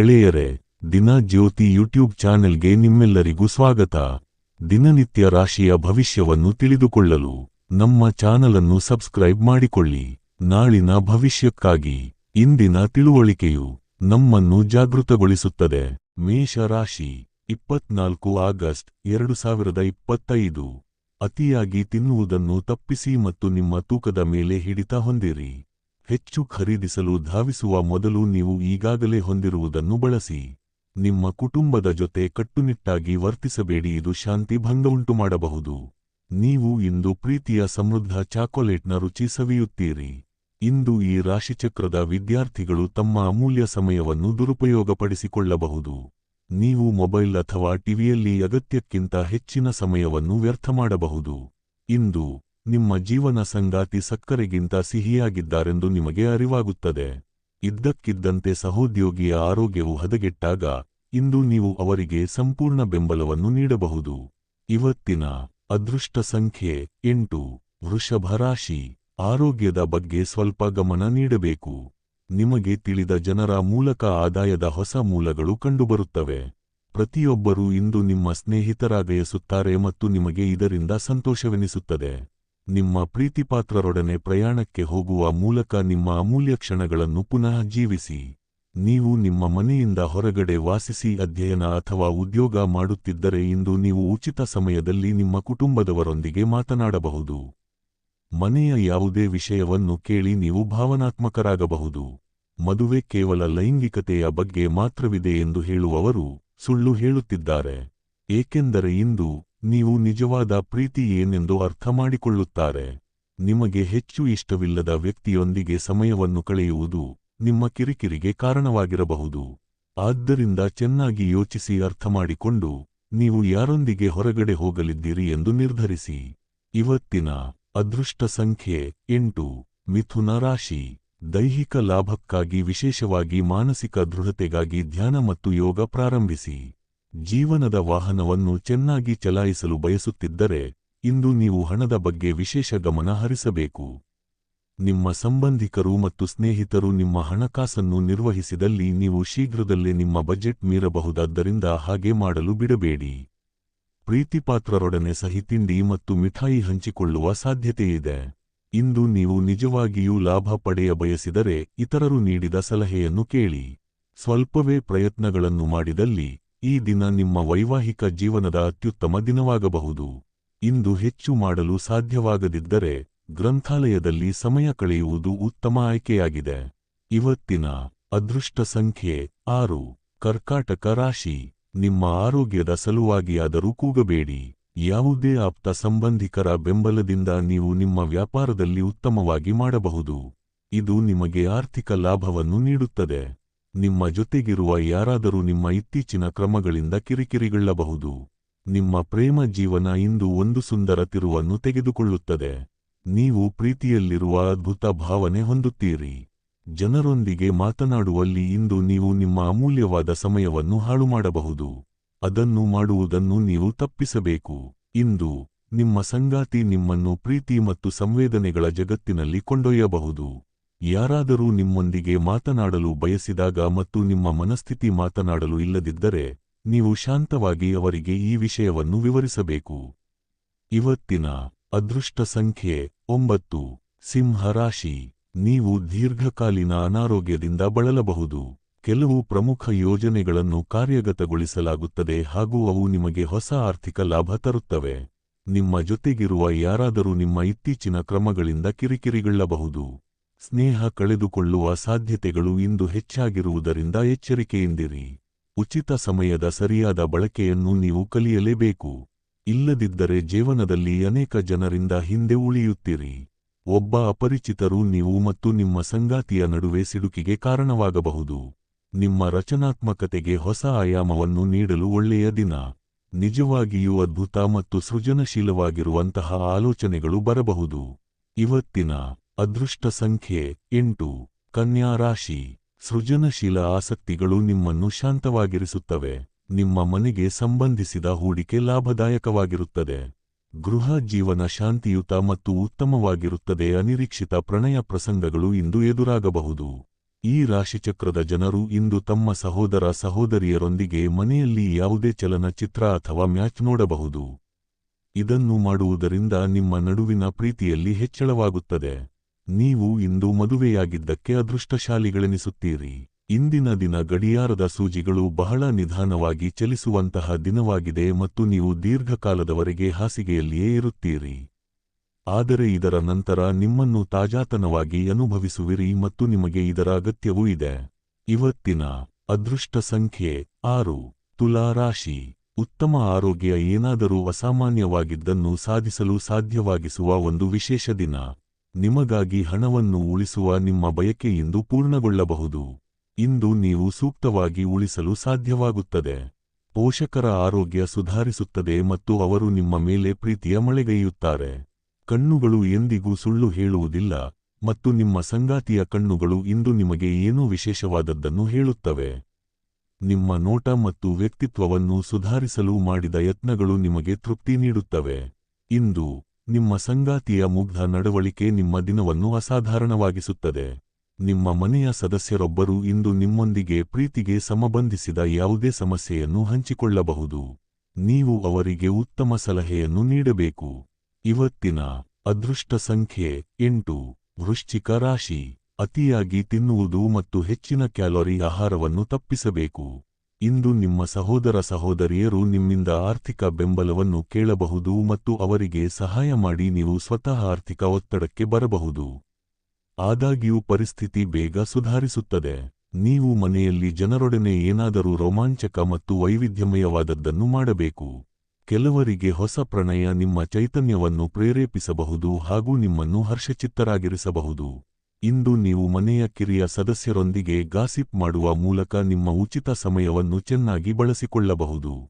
ಎಳೆಯರೆ, ದಿನ ಜ್ಯೋತಿ ಯೂಟ್ಯೂಬ್ ಚಾನೆಲ್ಗೆ ನಿಮ್ಮೆಲ್ಲರಿಗೂ ಸ್ವಾಗತ. ದಿನನಿತ್ಯ ರಾಶಿಯ ಭವಿಷ್ಯವನ್ನು ತಿಳಿದುಕೊಳ್ಳಲು ನಮ್ಮ ಚಾನಲನ್ನು ಸಬ್ಸ್ಕ್ರೈಬ್ ಮಾಡಿಕೊಳ್ಳಿ. ನಾಳಿನ ಭವಿಷ್ಯಕ್ಕಾಗಿ ಇಂದಿನ ತಿಳುವಳಿಕೆಯು ನಮ್ಮನ್ನು ಜಾಗೃತಗೊಳಿಸುತ್ತದೆ. ಮೇಷ ರಾಶಿ, ಇಪ್ಪತ್ನಾಲ್ಕು ಆಗಸ್ಟ್ ಎರಡು ಸಾವಿರದ ಇಪ್ಪತ್ತೈದು. ಅತಿಯಾಗಿ ತಿನ್ನುವುದನ್ನು ತಪ್ಪಿಸಿ ಮತ್ತು ನಿಮ್ಮ ತೂಕದ ಮೇಲೆ ಹಿಡಿತ ಹೊಂದಿರಿ. ಹೆಚ್ಚು ಖರೀದಿಸಲು ಧಾವಿಸುವ ಮೊದಲು ನೀವು ಈಗಾಗಲೇ ಹೊಂದಿರುವುದನ್ನು ಬಳಸಿ. ನಿಮ್ಮ ಕುಟುಂಬದ ಜೊತೆ ಕಟ್ಟುನಿಟ್ಟಾಗಿ ವರ್ತಿಸಬೇಡಿ, ಇದು ಶಾಂತಿ ಭಂಗ ಉಂಟುಮಾಡಬಹುದು ನೀವು ಇಂದು ಪ್ರೀತಿಯ ಸಮೃದ್ಧ ಚಾಕೊಲೇಟ್ನ ರುಚಿ ಸವಿಯುತ್ತೀರಿ. ಇಂದು ಈ ರಾಶಿಚಕ್ರದ ವಿದ್ಯಾರ್ಥಿಗಳು ತಮ್ಮ ಅಮೂಲ್ಯ ಸಮಯವನ್ನು ದುರುಪಯೋಗಪಡಿಸಿಕೊಳ್ಳಬಹುದು. ನೀವು ಮೊಬೈಲ್ ಅಥವಾ ಟಿವಿಯಲ್ಲಿ ಅಗತ್ಯಕ್ಕಿಂತ ಹೆಚ್ಚಿನ ಸಮಯವನ್ನು ವ್ಯರ್ಥ ಮಾಡಬಹುದು. ಇಂದು ನಿಮ್ಮ ಜೀವನ ಸಂಗಾತಿ ಸಕ್ಕರೆಗಿಂತ ಸಿಹಿಯಾಗಿದ್ದಾರೆಂದು ನಿಮಗೆ ಅರಿವಾಗುತ್ತದೆ. ಇದ್ದಕ್ಕಿದ್ದಂತೆ ಸಹೋದ್ಯೋಗಿಯ ಆರೋಗ್ಯವು ಹದಗೆಟ್ಟಾಗ, ಇಂದು ನೀವು ಅವರಿಗೆ ಸಂಪೂರ್ಣ ಬೆಂಬಲವನ್ನು ನೀಡಬಹುದು. ಇವತ್ತಿನ ಅದೃಷ್ಟ ಸಂಖ್ಯೆ ಎಂಟು. ವೃಷಭ ರಾಶಿ, ಆರೋಗ್ಯದ ಬಗ್ಗೆ ಸ್ವಲ್ಪ ಗಮನ ನೀಡಬೇಕು. ನಿಮಗೆ ತಿಳಿದ ಜನರ ಮೂಲಕ ಆದಾಯದ ಹೊಸ ಮೂಲಗಳು ಕಂಡುಬರುತ್ತವೆ. ಪ್ರತಿಯೊಬ್ಬರೂ ಇಂದು ನಿಮ್ಮ ಸ್ನೇಹಿತರಾಗಯಿಸುತ್ತಾರೆ ಮತ್ತು ನಿಮಗೆ ಇದರಿಂದ ಸಂತೋಷವೆನಿಸುತ್ತದೆ. ನಿಮ್ಮ ಪ್ರೀತಿಪಾತ್ರರೊಡನೆ ಪ್ರಯಾಣಕ್ಕೆ ಹೋಗುವ ಮೂಲಕ ನಿಮ್ಮ ಅಮೂಲ್ಯ ಕ್ಷಣಗಳನ್ನು ಪುನಃ ಜೀವಿಸಿ. ನೀವು ನಿಮ್ಮ ಮನೆಯಿಂದ ಹೊರಗಡೆ ವಾಸಿಸಿ ಅಧ್ಯಯನ ಅಥವಾ ಉದ್ಯೋಗ ಮಾಡುತ್ತಿದ್ದರೆ ಇಂದು ನೀವು ಉಚಿತ ಸಮಯದಲ್ಲಿ ನಿಮ್ಮ ಕುಟುಂಬದವರೊಂದಿಗೆ ಮಾತನಾಡಬಹುದು. ಮನೆಯ ಯಾವುದೇ ವಿಷಯವನ್ನು ಕೇಳಿ ನೀವು ಭಾವನಾತ್ಮಕರಾಗಬಹುದು. ಮದುವೆ ಕೇವಲ ಲೈಂಗಿಕತೆಯ ಬಗ್ಗೆ ಮಾತ್ರವಿದೆ ಎಂದು ಹೇಳುವವರು ಸುಳ್ಳು ಹೇಳುತ್ತಿದ್ದಾರೆ. ಏಕೆಂದರೆ ಇಂದು ನೀವು ನಿಜವಾದ ಪ್ರೀತಿ ಏನೆಂದು ಅರ್ಥಮಾಡಿಕೊಳ್ಳುತ್ತಾರೆ? ನಿಮಗೆ ಹೆಚ್ಚು ಇಷ್ಟವಿಲ್ಲದ ವ್ಯಕ್ತಿಯೊಂದಿಗೆ ಸಮಯವನ್ನು ಕಳೆಯುವುದು ನಿಮ್ಮ ಕಿರಿಕಿರಿಗೆ ಕಾರಣವಾಗಿರಬಹುದು. ಆದ್ದರಿಂದ ಚೆನ್ನಾಗಿ ಯೋಚಿಸಿ ಅರ್ಥಮಾಡಿಕೊಂಡು, ನೀವು ಯಾರೊಂದಿಗೆ ಹೊರಗಡೆ ಹೋಗಲಿದ್ದೀರಿ ಎಂದು ನಿರ್ಧರಿಸಿ. ಇವತ್ತಿನ ಅದೃಷ್ಟ ಸಂಖ್ಯೆ ಎಂಟು, ಮಿಥುನ ರಾಶಿ. ದೈಹಿಕ ಲಾಭಕ್ಕಾಗಿ ವಿಶೇಷವಾಗಿ ಮಾನಸಿಕ ದೃಢತೆಗಾಗಿ ಧ್ಯಾನ ಮತ್ತು ಯೋಗ ಪ್ರಾರಂಭಿಸಿ. ಜೀವನದ ವಾಹನವನ್ನು ಚೆನ್ನಾಗಿ ಚಲಾಯಿಸಲು ಬಯಸುತ್ತಿದ್ದರೆ ಇಂದು ನೀವು ಹಣದ ಬಗ್ಗೆ ವಿಶೇಷ ಗಮನ ಹರಿಸಬೇಕು. ನಿಮ್ಮ ಸಂಬಂಧಿಕರು ಮತ್ತು ಸ್ನೇಹಿತರು ನಿಮ್ಮ ಹಣಕಾಸನ್ನು ನಿರ್ವಹಿಸಿದಲ್ಲಿ ನೀವು ಶೀಘ್ರದಲ್ಲೇ ನಿಮ್ಮ ಬಜೆಟ್ ಮೀರಬಹುದಾದ್ದರಿಂದ ಹಾಗೆ ಮಾಡಲು ಬಿಡಬೇಡಿ. ಪ್ರೀತಿಪಾತ್ರರೊಡನೆ ಸಹಿತಿಂಡಿ ಮತ್ತು ಮಿಠಾಯಿ ಹಂಚಿಕೊಳ್ಳುವ ಸಾಧ್ಯತೆಯಿದೆ. ಇಂದು ನೀವು ನಿಜವಾಗಿಯೂ ಲಾಭ ಪಡೆಯ ಬಯಸಿದರೆ ಇತರರು ನೀಡಿದ ಸಲಹೆಯನ್ನು ಕೇಳಿ. ಸ್ವಲ್ಪವೇ ಪ್ರಯತ್ನಗಳನ್ನು ಮಾಡಿದಲ್ಲಿ ಈ ದಿನ ನಿಮ್ಮ ವೈವಾಹಿಕ ಜೀವನದ ಅತ್ಯುತ್ತಮ ದಿನವಾಗಬಹುದು. ಇಂದು ಹೆಚ್ಚು ಮಾಡಲು ಸಾಧ್ಯವಾಗದಿದ್ದರೆ ಗ್ರಂಥಾಲಯದಲ್ಲಿ ಸಮಯ ಕಳೆಯುವುದು ಉತ್ತಮ ಆಯ್ಕೆಯಾಗಿದೆ. ಇವತ್ತಿನ ಅದೃಷ್ಟ ಸಂಖ್ಯೆ ಆರು. ಕರ್ಕಾಟಕ ರಾಶಿ. ನಿಮ್ಮ ಆರೋಗ್ಯದ ಸಲುವಾಗಿಯಾದರೂ ಕೂಗಬೇಡಿ. ಯಾವುದೇ ಆಪ್ತ ಸಂಬಂಧಿಕರ ಬೆಂಬಲದಿಂದ ನೀವು ನಿಮ್ಮ ವ್ಯಾಪಾರದಲ್ಲಿ ಉತ್ತಮವಾಗಿ ಮಾಡಬಹುದು. ಇದು ನಿಮಗೆ ಆರ್ಥಿಕ ಲಾಭವನ್ನು ನೀಡುತ್ತದೆ. ನಿಮ್ಮ ಜೊತೆಗಿರುವ ಯಾರಾದರೂ ನಿಮ್ಮ ಇತ್ತೀಚಿನ ಕ್ರಮಗಳಿಂದ ಕಿರಿಕಿರಿಗೊಳ್ಳಬಹುದು. ನಿಮ್ಮ ಪ್ರೇಮ ಜೀವನ ಇಂದು ಒಂದು ಸುಂದರ ತಿರುವನ್ನು ತೆಗೆದುಕೊಳ್ಳುತ್ತದೆ. ನೀವು ಪ್ರೀತಿಯಲ್ಲಿರುವ ಅದ್ಭುತ ಭಾವನೆ ಹೊಂದುತ್ತೀರಿ. ಜನರೊಂದಿಗೆ ಮಾತನಾಡುವಲ್ಲಿ ಇಂದು ನೀವು ನಿಮ್ಮ ಅಮೂಲ್ಯವಾದ ಸಮಯವನ್ನು ಹಾಳುಮಾಡಬಹುದು. ಅದನ್ನು ಮಾಡುವುದನ್ನು ನೀವು ತಪ್ಪಿಸಬೇಕು. ಇಂದು, ನಿಮ್ಮ ಸಂಗಾತಿ ನಿಮ್ಮನ್ನು ಪ್ರೀತಿ ಮತ್ತು ಸಂವೇದನೆಗಳ ಜಗತ್ತಿನಲ್ಲಿ ಕೊಂಡೊಯ್ಯಬಹುದು. ಯಾರಾದರೂ ನಿಮ್ಮೊಂದಿಗೆ ಮಾತನಾಡಲು ಬಯಸಿದಾಗ ಮತ್ತು ನಿಮ್ಮ ಮನಸ್ಥಿತಿ ಮಾತನಾಡಲು ಇಲ್ಲದಿದ್ದರೆ, ನೀವು ಶಾಂತವಾಗಿ ಅವರಿಗೆ ಈ ವಿಷಯವನ್ನು ವಿವರಿಸಬೇಕು. ಇವತ್ತಿನ ಅದೃಷ್ಟ ಸಂಖ್ಯೆ ಒಂಬತ್ತು, ಸಿಂಹ ರಾಶಿ. ನೀವು ದೀರ್ಘಕಾಲೀನ ಅನಾರೋಗ್ಯದಿಂದ ಬಳಲಬಹುದು. ಕೆಲವು ಪ್ರಮುಖ ಯೋಜನೆಗಳನ್ನು ಕಾರ್ಯಗತಗೊಳಿಸಲಾಗುತ್ತದೆ ಹಾಗೂ ಅವು ನಿಮಗೆ ಹೊಸ ಆರ್ಥಿಕ ಲಾಭ ತರುತ್ತವೆ. ನಿಮ್ಮ ಜೊತೆಗಿರುವ ಯಾರಾದರೂ ನಿಮ್ಮ ಇತ್ತೀಚಿನ ಕ್ರಮಗಳಿಂದ ಕಿರಿಕಿರಿಗೊಳ್ಳಬಹುದು. ಸ್ನೇಹ ಕಳೆದುಕೊಳ್ಳುವ ಸಾಧ್ಯತೆಗಳು ಇಂದು ಹೆಚ್ಚಾಗಿರುವುದರಿಂದ ಎಚ್ಚರಿಕೆಯಿಂದಿರಿ. ಉಚಿತ ಸಮಯದ ಸರಿಯಾದ ಬಳಕೆಯನ್ನು ನೀವು ಕಲಿಯಲೇಬೇಕು. ಇಲ್ಲದಿದ್ದರೆ ಜೀವನದಲ್ಲಿ ಅನೇಕ ಜನರಿಂದ ಹಿಂದೆ ಉಳಿಯುತ್ತೀರಿ. ಒಬ್ಬ ಅಪರಿಚಿತರು ನೀವು ಮತ್ತು ನಿಮ್ಮ ಸಂಗಾತಿಯ ನಡುವೆ ಸಿಡುಕಿಗೆ ಕಾರಣವಾಗಬಹುದು. ನಿಮ್ಮ ರಚನಾತ್ಮಕತೆಗೆ ಹೊಸ ಆಯಾಮವನ್ನು ನೀಡಲು ಒಳ್ಳೆಯ ದಿನ. ನಿಜವಾಗಿಯೂ ಅದ್ಭುತ ಮತ್ತು ಸೃಜನಶೀಲವಾಗಿರುವಂತಹ ಆಲೋಚನೆಗಳು ಬರಬಹುದು. ಇವತ್ತಿನ ಅದೃಷ್ಟ ಸಂಖ್ಯೆ ಎಂಟು. ಕನ್ಯಾ ರಾಶಿ. ಸೃಜನಶೀಲ ಆಸಕ್ತಿಗಳು ನಿಮ್ಮನ್ನು ಶಾಂತವಾಗಿರಿಸುತ್ತವೆ. ನಿಮ್ಮ ಮನೆಗೆ ಸಂಬಂಧಿಸಿದ ಹೂಡಿಕೆ ಲಾಭದಾಯಕವಾಗಿರುತ್ತದೆ. ಗೃಹ ಜೀವನ ಶಾಂತಿಯುತ ಮತ್ತು ಉತ್ತಮವಾಗಿರುತ್ತದೆ ಅನಿರೀಕ್ಷಿತ ಪ್ರಣಯ ಪ್ರಸಂಗಗಳು ಇಂದು ಎದುರಾಗಬಹುದು. ಈ ರಾಶಿಚಕ್ರದ ಜನರು ಇಂದು ತಮ್ಮ ಸಹೋದರ ಸಹೋದರಿಯರೊಂದಿಗೆ ಮನೆಯಲ್ಲಿ ಯಾವುದೇ ಚಲನಚಿತ್ರ ಅಥವಾ ಮ್ಯಾಚ್ ನೋಡಬಹುದು. ಇದನ್ನು ಮಾಡುವುದರಿಂದ ನಿಮ್ಮ ನಡುವಿನ ಪ್ರೀತಿಯಲ್ಲಿ ಹೆಚ್ಚಳವಾಗುತ್ತದೆ. ನೀವು ಇಂದು ಮದುವೆಯಾಗಿದ್ದಕ್ಕೆ ಅದೃಷ್ಟಶಾಲಿಗಳೆನಿಸುತ್ತೀರಿ. ಇಂದಿನ ದಿನ ಗಡಿಯಾರದ ಸೂಜಿಗಳು ಬಹಳ ನಿಧಾನವಾಗಿ ಚಲಿಸುವಂತಹ ದಿನವಾಗಿದೆ ಮತ್ತು ನೀವು ದೀರ್ಘಕಾಲದವರೆಗೆ ಹಾಸಿಗೆಯಲ್ಲಿಯೇ ಇರುತ್ತೀರಿ. ಆದರೆ ಇದರ ನಂತರ ನಿಮ್ಮನ್ನು ತಾಜಾತನವಾಗಿ ಅನುಭವಿಸುವಿರಿ ಮತ್ತು ನಿಮಗೆ ಇದರ ಅಗತ್ಯವೂ ಇದೆ. ಇವತ್ತಿನ ಅದೃಷ್ಟ ಸಂಖ್ಯೆ ಆರು. ತುಲಾ ರಾಶಿ. ಉತ್ತಮ ಆರೋಗ್ಯ ಏನಾದರೂ ಅಸಾಮಾನ್ಯವಾಗಿದ್ದನ್ನು ಸಾಧಿಸಲು ಸಾಧ್ಯವಾಗಿಸುವ ಒಂದು ವಿಶೇಷ ದಿನ. ನಿಮಗಾಗಿ ಹಣವನ್ನು ಉಳಿಸುವ ನಿಮ್ಮ ಬಯಕೆಯಿಂದ ಪೂರ್ಣಗೊಳ್ಳಬಹುದು. ಇಂದು ನೀವು ಸೂಕ್ತವಾಗಿ ಉಳಿಸಲು ಸಾಧ್ಯವಾಗುತ್ತದೆ. ಪೋಷಕರ ಆರೋಗ್ಯ ಸುಧಾರಿಸುತ್ತದೆ ಮತ್ತು ಅವರು ನಿಮ್ಮ ಮೇಲೆ ಪ್ರೀತಿಯ ಮಳೆಗೈಯುತ್ತಾರೆ. ಕಣ್ಣುಗಳು ಎಂದಿಗೂ ಸುಳ್ಳು ಹೇಳುವುದಿಲ್ಲ ಮತ್ತು ನಿಮ್ಮ ಸಂಗಾತಿಯ ಕಣ್ಣುಗಳು ಇಂದು ನಿಮಗೆ ಏನೂ ವಿಶೇಷವಾದದ್ದನ್ನು ಹೇಳುತ್ತವೆ. ನಿಮ್ಮ ನೋಟ ಮತ್ತು ವ್ಯಕ್ತಿತ್ವವನ್ನು ಸುಧಾರಿಸಲು ಮಾಡಿದ ಯತ್ನಗಳು ನಿಮಗೆ ತೃಪ್ತಿ ನೀಡುತ್ತವೆ. ಇಂದು ನಿಮ್ಮ ಸಂಗಾತಿಯ ಮುಗ್ಧ ನಡವಳಿಕೆ ನಿಮ್ಮ ದಿನವನ್ನು ಅಸಾಧಾರಣವಾಗಿಸುತ್ತದೆ. ನಿಮ್ಮ ಮನೆಯ ಸದಸ್ಯರೊಬ್ಬರು ಇಂದು ನಿಮ್ಮೊಂದಿಗೆ ಪ್ರೀತಿಗೆ ಸಮಬಂಧಿಸಿದ ಯಾವುದೇ ಸಮಸ್ಯೆಯನ್ನು ಹಂಚಿಕೊಳ್ಳಬಹುದು. ನೀವು ಅವರಿಗೆ ಉತ್ತಮ ಸಲಹೆಯನ್ನು ನೀಡಬೇಕು. ಇವತ್ತಿನ ಅದೃಷ್ಟ ಸಂಖ್ಯೆ ಎಂಟು. ವೃಶ್ಚಿಕ ರಾಶಿ. ಅತಿಯಾಗಿ ತಿನ್ನುವುದು ಮತ್ತು ಹೆಚ್ಚಿನ ಕ್ಯಾಲೋರಿ ಆಹಾರವನ್ನು ತಪ್ಪಿಸಬೇಕು. ಇಂದು ನಿಮ್ಮ ಸಹೋದರ ಸಹೋದರಿಯರು ನಿಮ್ಮಿಂದ ಆರ್ಥಿಕ ಬೆಂಬಲವನ್ನು ಕೇಳಬಹುದು ಮತ್ತು ಅವರಿಗೆ ಸಹಾಯ ಮಾಡಿ ನೀವು ಸ್ವತಃ ಆರ್ಥಿಕ ಒತ್ತಡಕ್ಕೆ ಬರಬಹುದು. ಆದಾಗ್ಯೂ ಪರಿಸ್ಥಿತಿ ಬೇಗ ಸುಧಾರಿಸುತ್ತದೆ. ನೀವು ಮನೆಯಲ್ಲಿ ಜನರೊಡನೆ ಏನಾದರೂ ರೋಮಾಂಚಕ ಮತ್ತು ವೈವಿಧ್ಯಮಯವಾದದ್ದನ್ನು ಮಾಡಬೇಕು. ಕೆಲವರಿಗೆ ಹೊಸ ಪ್ರಣಯ ನಿಮ್ಮ ಚೈತನ್ಯವನ್ನು ಪ್ರೇರೇಪಿಸಬಹುದು ಹಾಗೂ ನಿಮ್ಮನ್ನು ಹರ್ಷಚಿತ್ತರಾಗಿರಿಸಬಹುದು. ಇಂದು ನೀವು ಮನೆಯ ಕಿರಿಯ ಸದಸ್ಯರೊಂದಿಗೆ ಗಾಸಿಪ್ ಮಾಡುವ ಮೂಲಕ ನಿಮ್ಮ ಉಚಿತ ಸಮಯವನ್ನು ಚೆನ್ನಾಗಿ ಬಳಸಿಕೊಳ್ಳಬಹುದು.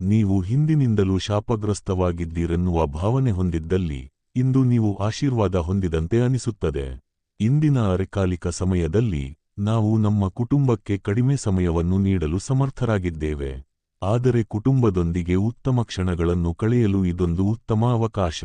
ನೀವು ಹಿಂದಿನಿಂದಲೂ ಶಾಪಗ್ರಸ್ತವಾಗಿದ್ದೀರೆನ್ನುವ ಭಾವನೆ ಹೊಂದಿದ್ದಲ್ಲಿ, ಇಂದು ನೀವು ಆಶೀರ್ವಾದ ಹೊಂದಿದಂತೆ ಅನಿಸುತ್ತದೆ. ಇಂದಿನ ಅರೆಕಾಲಿಕ ಸಮಯದಲ್ಲಿ, ನಾವು ನಮ್ಮ ಕುಟುಂಬಕ್ಕೆ ಕಡಿಮೆ ಸಮಯವನ್ನು ನೀಡಲು ಸಮರ್ಥರಾಗಿದ್ದೇವೆ. ಆದರೆ ಕುಟುಂಬದೊಂದಿಗೆ ಉತ್ತಮ ಕ್ಷಣಗಳನ್ನು ಕಳೆಯಲು ಇದೊಂದು ಉತ್ತಮ ಅವಕಾಶ.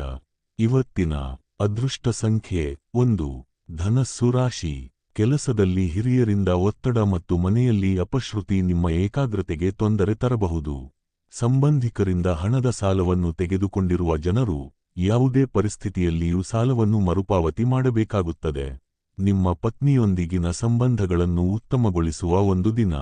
ಇವತ್ತಿನ ಅದೃಷ್ಟ ಸಂಖ್ಯೆ ಒಂದು. ಧನಸ್ಸು ರಾಶಿ, ಕೆಲಸದಲ್ಲಿ ಹಿರಿಯರಿಂದ ಒತ್ತಡ ಮತ್ತು ಮನೆಯಲ್ಲಿ ಅಪಶ್ರುತಿ ನಿಮ್ಮ ಏಕಾಗ್ರತೆಗೆ ತೊಂದರೆ ತರಬಹುದು. ಸಂಬಂಧಿಕರಿಂದ ಹಣದ ಸಾಲವನ್ನು ತೆಗೆದುಕೊಂಡಿರುವ ಜನರು ಯಾವುದೇ ಪರಿಸ್ಥಿತಿಯಲ್ಲಿಯೂ ಸಾಲವನ್ನು ಮರುಪಾವತಿ ಮಾಡಬೇಕಾಗುತ್ತದೆ. ನಿಮ್ಮ ಪತ್ನಿಯೊಂದಿಗಿನ ಸಂಬಂಧಗಳನ್ನು ಉತ್ತಮಗೊಳಿಸುವ ಒಂದು ದಿನ.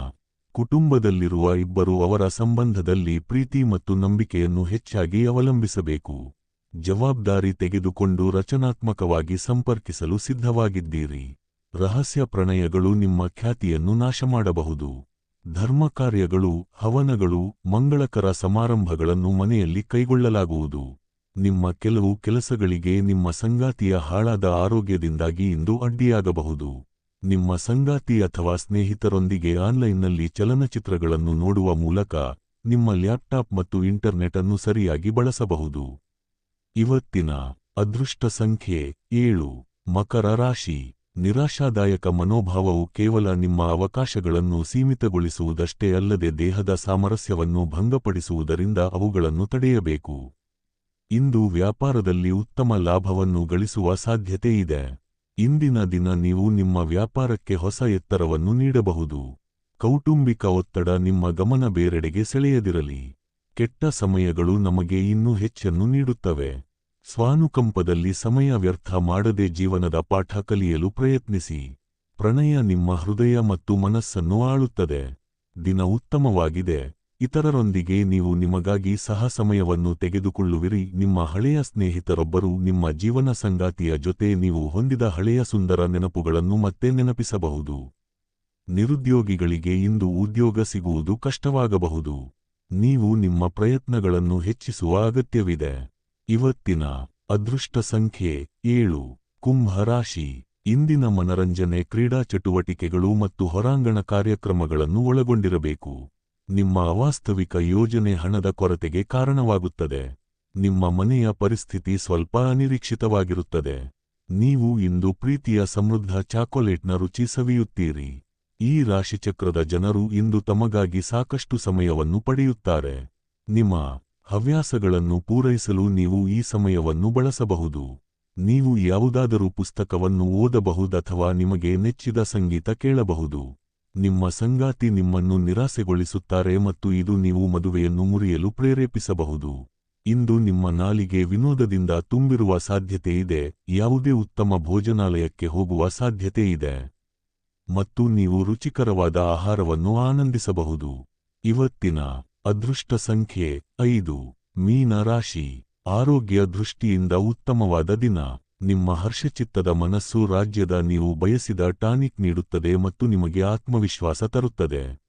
ಕುಟುಂಬದಲ್ಲಿರುವ ಇಬ್ಬರು ಅವರ ಸಂಬಂಧದಲ್ಲಿ ಪ್ರೀತಿ ಮತ್ತು ನಂಬಿಕೆಯನ್ನು ಹೆಚ್ಚಾಗಿ ಅವಲಂಬಿಸಬೇಕು. ಜವಾಬ್ದಾರಿ ತೆಗೆದುಕೊಂಡು ರಚನಾತ್ಮಕವಾಗಿ ಸಂಪರ್ಕಿಸಲು ಸಿದ್ಧವಾಗಿದ್ದೀರಿ. ರಹಸ್ಯ ಪ್ರಣಯಗಳು ನಿಮ್ಮ ಖ್ಯಾತಿಯನ್ನು ನಾಶಮಾಡಬಹುದು. ಧರ್ಮಕಾರ್ಯಗಳು ಹವನಗಳು, ಮಂಗಳಕರ ಸಮಾರಂಭಗಳನ್ನು ಮನೆಯಲ್ಲಿ ಕೈಗೊಳ್ಳಲಾಗುವುದು. ನಿಮ್ಮ ಕೆಲವು ಕೆಲಸಗಳಿಗೆ ನಿಮ್ಮ ಸಂಗಾತಿಯ ಹಾಳಾದ ಆರೋಗ್ಯದಿಂದಾಗಿ ಇಂದು ಅಡ್ಡಿಯಾಗಬಹುದು. ನಿಮ್ಮ ಸಂಗಾತಿ ಅಥವಾ ಸ್ನೇಹಿತರೊಂದಿಗೆ ಆನ್ಲೈನ್ನಲ್ಲಿ ಚಲನಚಿತ್ರಗಳನ್ನು ನೋಡುವ ಮೂಲಕ ನಿಮ್ಮ ಲ್ಯಾಪ್ಟಾಪ್ ಮತ್ತು ಇಂಟರ್ನೆಟ್ ಅನ್ನು ಸರಿಯಾಗಿ ಬಳಸಬಹುದು. ಇವತ್ತಿನ ಅದೃಷ್ಟ ಸಂಖ್ಯೆ ಏಳು. ಮಕರ ರಾಶಿ. ನಿರಾಶಾದಾಯಕ ಮನೋಭಾವವು ಕೇವಲ ನಿಮ್ಮ ಅವಕಾಶಗಳನ್ನು ಸೀಮಿತಗೊಳಿಸುವುದಷ್ಟೇ ಅಲ್ಲದೆ ದೇಹದ ಸಾಮರಸ್ಯವನ್ನು ಭಂಗಪಡಿಸುವುದರಿಂದ ಅವುಗಳನ್ನು ತಡೆಯಬೇಕು. ಇಂದು ವ್ಯಾಪಾರದಲ್ಲಿ ಉತ್ತಮ ಲಾಭವನ್ನು ಗಳಿಸುವ ಸಾಧ್ಯತೆ ಇದೆ. ಇಂದಿನ ದಿನ ನೀವು ನಿಮ್ಮ ವ್ಯಾಪಾರಕ್ಕೆ ಹೊಸ ಎತ್ತರವನ್ನು ನೀಡಬಹುದು. ಕೌಟುಂಬಿಕ ಒತ್ತಡ ನಿಮ್ಮ ಗಮನ ಬೇರೆಡೆಗೆ ಸೆಳೆಯದಿರಲಿ. ಕೆಟ್ಟ ಸಮಯಗಳು ನಮಗೆ ಇನ್ನೂ ಹೆಚ್ಚನ್ನು ನೀಡುತ್ತವೆ. ಸ್ವಾನುಕಂಪದಲ್ಲಿ ಸಮಯ ವ್ಯರ್ಥ ಮಾಡದೆ ಜೀವನದ ಪಾಠ ಕಲಿಯಲು ಪ್ರಯತ್ನಿಸಿ. ಪ್ರಣಯ ನಿಮ್ಮ ಹೃದಯ ಮತ್ತು ಮನಸ್ಸನ್ನು ಆಳುತ್ತದೆ. ದಿನ ಉತ್ತಮವಾಗಿದೆ. ಇತರರೊಂದಿಗೆ ನೀವು ನಿಮಗಾಗಿ ಸಹ ಸಮಯವನ್ನು ತೆಗೆದುಕೊಳ್ಳುವಿರಿ. ನಿಮ್ಮ ಹಳೆಯ ಸ್ನೇಹಿತರೊಬ್ಬರು ನಿಮ್ಮ ಜೀವನ ಸಂಗಾತಿಯ ಜೊತೆ ನೀವು ಹೊಂದಿದ ಹಳೆಯ ಸುಂದರ ನೆನಪುಗಳನ್ನು ಮತ್ತೆ ನೆನಪಿಸಬಹುದು. ನಿರುದ್ಯೋಗಿಗಳಿಗೆ ಇಂದು ಉದ್ಯೋಗ ಸಿಗುವುದು ಕಷ್ಟವಾಗಬಹುದು. ನೀವು ನಿಮ್ಮ ಪ್ರಯತ್ನಗಳನ್ನು ಹೆಚ್ಚಿಸುವ ಅಗತ್ಯವಿದೆ. ಇವತ್ತಿನ ಅದೃಷ್ಟ ಸಂಖ್ಯೆ ಏಳು. ಕುಂಭ ರಾಶಿ. ಇಂದಿನ ಮನರಂಜನೆ ಕ್ರೀಡಾ ಚಟುವಟಿಕೆಗಳು ಮತ್ತು ಹೊರಾಂಗಣ ಕಾರ್ಯಕ್ರಮಗಳನ್ನು ಒಳಗೊಂಡಿರಬೇಕು. ನಿಮ್ಮ ಅವಾಸ್ತವಿಕ ಯೋಜನೆ ಹಣದ ಕೊರತೆಗೆ ಕಾರಣವಾಗುತ್ತದೆ. ನಿಮ್ಮ ಮನೆಯ ಪರಿಸ್ಥಿತಿ ಸ್ವಲ್ಪ ಅನಿರೀಕ್ಷಿತವಾಗಿರುತ್ತದೆ. ನೀವು ಇಂದು ಪ್ರೀತಿಯ ಸಮೃದ್ಧ ಚಾಕೊಲೇಟ್ನ ರುಚಿ ಸವಿಯುತ್ತೀರಿ. ಈ ರಾಶಿಚಕ್ರದ ಜನರು ಇಂದು ತಮಗಾಗಿ ಸಾಕಷ್ಟು ಸಮಯವನ್ನು ಪಡೆಯುತ್ತಾರೆ. ನಿಮ್ಮ ಹವ್ಯಾಸಗಳನ್ನು ಪೂರೈಸಲು ನೀವು ಈ ಸಮಯವನ್ನು ಬಳಸಬಹುದು. ನೀವು ಯಾವುದಾದರೂ ಪುಸ್ತಕವನ್ನು ಓದಬಹುದು ಅಥವಾ ನಿಮಗೆ ನೆಚ್ಚಿದ ಸಂಗೀತ ಕೇಳಬಹುದು. ನಿಮ್ಮ ಸಂಗಾತಿ ನಿಮ್ಮನ್ನು ನಿರಾಸೆಗೊಳಿಸುತ್ತಾರೆ ಮತ್ತು ಇದು ನೀವು ಮದುವೆಯನ್ನು ಮುರಿಯಲು ಪ್ರೇರೇಪಿಸಬಹುದು. ಇಂದು ನಿಮ್ಮ ನಾಲಿಗೆ ವಿನೋದದಿಂದ ತುಂಬಿರುವ ಸಾಧ್ಯತೆಯಿದೆ ಯಾವುದೇ ಉತ್ತಮ ಭೋಜನಾಲಯಕ್ಕೆ ಹೋಗುವ ಸಾಧ್ಯತೆ ಇದೆ. ಮತ್ತು ನೀವು ರುಚಿಕರವಾದ ಆಹಾರವನ್ನು ಆನಂದಿಸಬಹುದು. ಇವತ್ತಿನ ಅದೃಷ್ಟ ಸಂಖ್ಯೆ ಐದು. ಮೀನ ರಾಶಿ. ಆರೋಗ್ಯ ದೃಷ್ಟಿಯಿಂದ ಉತ್ತಮವಾದ ದಿನ. ನಿಮ್ಮ ಹರ್ಷಚಿತ್ತದ ಮನಸ್ಸು ರಾಜ್ಯದ ನೀವು ಬಯಸಿದ ಟಾನಿಕ್ ನೀಡುತ್ತದೆ ಮತ್ತು ನಿಮಗೆ ಆತ್ಮವಿಶ್ವಾಸ ತರುತ್ತದೆ.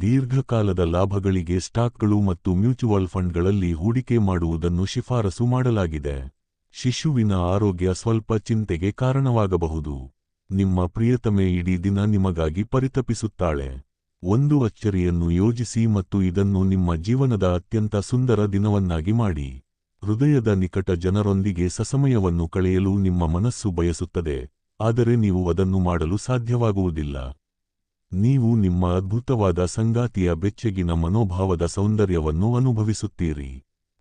ದೀರ್ಘಕಾಲದ ಲಾಭಗಳಿಗೆ ಸ್ಟಾಕ್ಗಳು ಮತ್ತು ಮ್ಯೂಚುವಲ್ ಫಂಡ್ಗಳಲ್ಲಿ ಹೂಡಿಕೆ ಮಾಡುವುದನ್ನು ಶಿಫಾರಸು ಮಾಡಲಾಗಿದೆ. ಶಿಶುವಿನ ಆರೋಗ್ಯ ಸ್ವಲ್ಪ ಚಿಂತೆಗೆ ಕಾರಣವಾಗಬಹುದು. ನಿಮ್ಮ ಪ್ರಿಯತಮೆ ಇಡೀ ದಿನ ನಿಮಗಾಗಿ ಪರಿತಪಿಸುತ್ತಾಳೆ. ಒಂದು ಅಚ್ಚರಿಯನ್ನು ಯೋಜಿಸಿ ಮತ್ತು ಇದನ್ನು ನಿಮ್ಮ ಜೀವನದ ಅತ್ಯಂತ ಸುಂದರ ದಿನವನ್ನಾಗಿ ಮಾಡಿ. ಹೃದಯದ ನಿಕಟ ಜನರೊಂದಿಗೆ ಸಸಮಯವನ್ನು ಕಳೆಯಲು ನಿಮ್ಮ ಮನಸ್ಸು ಬಯಸುತ್ತದೆ, ಆದರೆ ನೀವು ಅದನ್ನು ಮಾಡಲು ಸಾಧ್ಯವಾಗುವುದಿಲ್ಲ. ನೀವು ನಿಮ್ಮ ಅದ್ಭುತವಾದ ಸಂಗಾತಿಯ ಬೆಚ್ಚಗಿನ ಮನೋಭಾವದ ಸೌಂದರ್ಯವನ್ನು ಅನುಭವಿಸುತ್ತೀರಿ.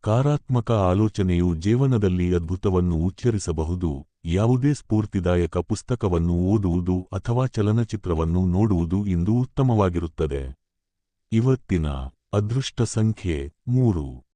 ಕಾರಾತ್ಮಕ ಆಲೋಚನೆಯು ಜೀವನದಲ್ಲಿ ಅದ್ಭುತವನ್ನು ಉಚ್ಚರಿಸಬಹುದು. ಯಾವುದೇ ಸ್ಫೂರ್ತಿದಾಯಕ ಪುಸ್ತಕವನ್ನು ಓದುವುದು ಅಥವಾ ಚಲನಚಿತ್ರವನ್ನು ನೋಡುವುದು ಇಂದು ಉತ್ತಮವಾಗಿರುತ್ತದೆ. ಇವತ್ತಿನ ಅದೃಷ್ಟ ಸಂಖ್ಯೆ ಮೂರು.